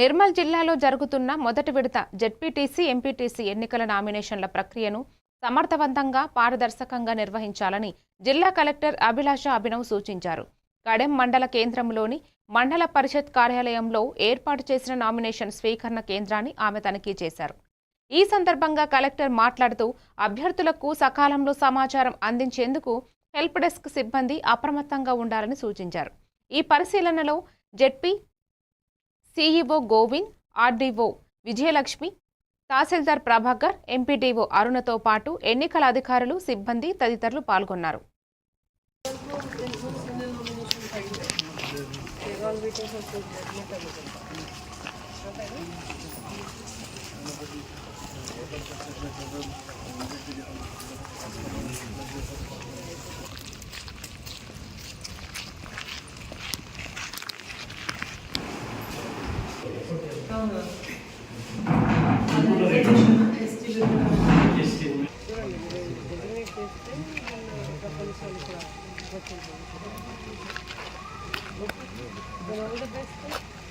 నిర్మల్ జిల్లాలో జరుగుతున్న మొదటి విడత జెడ్పీటీసీ ఎంపీటీసీ ఎన్నికల నామినేషన్ల ప్రక్రియను సమర్థవంతంగా పారదర్శకంగా నిర్వహించాలని జిల్లా కలెక్టర్ అభిలాష అభినవ్ సూచించారు. కడెం మండల కేంద్రంలోని మండల పరిషత్ కార్యాలయంలో ఏర్పాటు చేసిన నామినేషన్ స్వీకరణ కేంద్రాన్ని ఆమె తనిఖీ చేశారు. ఈ సందర్భంగా కలెక్టర్ మాట్లాడుతూ అభ్యర్థులకు సకాలంలో సమాచారం అందించేందుకు హెల్ప్ డెస్క్ సిబ్బంది అప్రమత్తంగా ఉండాలని సూచించారు. ఈ పరిశీలనలో ZP CEO Govind RDO Vijayalakshmi తహసీల్దార్ ప్రభాకర్ ఎంపీడీఓ అరుణతో పాటు ఎన్నికల అధికారులు సిబ్బంది తదితరులు పాల్గొన్నారు.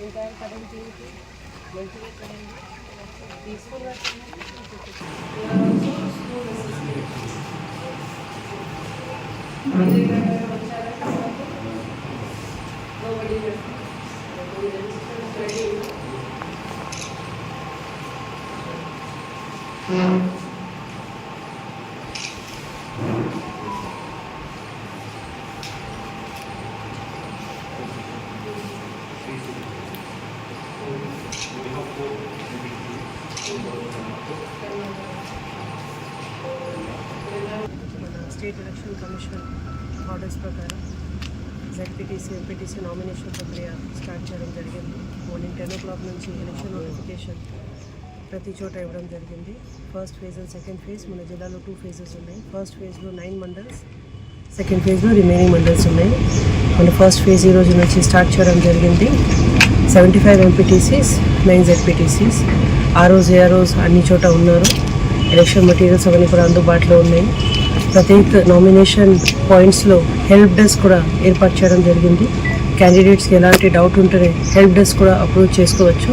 ఇంకా కరెంట్ తీసి మంచిగా కరెంట్ తీసుకున్నా స్కూల్ వచ్చారా స్టేట్ ఎలక్షన్ కమిషన్ ఆర్డర్స్ ప్రకారం జెడ్పీటీసీ ఎంపీటీసీ నామినేషన్ ప్రక్రియ స్టార్ట్ చేయడం జరిగింది మార్నింగ్ టెన్ ఓ క్లాక్ నుంచి ఎలక్షన్ నోటిఫికేషన్ ప్రతి చోట ఇవ్వడం జరిగింది. First phase and second phase మన జిల్లాలో టూ ఫేజెస్ ఉన్నాయి. ఫస్ట్ ఫేజ్లో నైన్ మండల్స్ సెకండ్ ఫేజ్లో రిమైనింగ్ మండల్స్ ఉన్నాయి. మన ఫస్ట్ ఫేజ్ ఈ రోజు నుంచి స్టార్ట్ చేయడం జరిగింది. Seventy five MPTCs nine ZPTCs ఆ రోజు ఏ రోజు అన్ని చోట ఉన్నారు. ఎలక్షన్ మెటీరియల్స్ అవన్నీ కూడా అందుబాటులో ఉన్నాయి. ప్రత్యేక నామినేషన్ పాయింట్స్లో హెల్ప్ డెస్క్ కూడా ఏర్పాటు చేయడం జరిగింది. క్యాండిడేట్స్కి ఎలాంటి డౌట్ ఉంటేనే హెల్ప్ డెస్క్ కూడా అప్రోచ్ చేసుకోవచ్చు.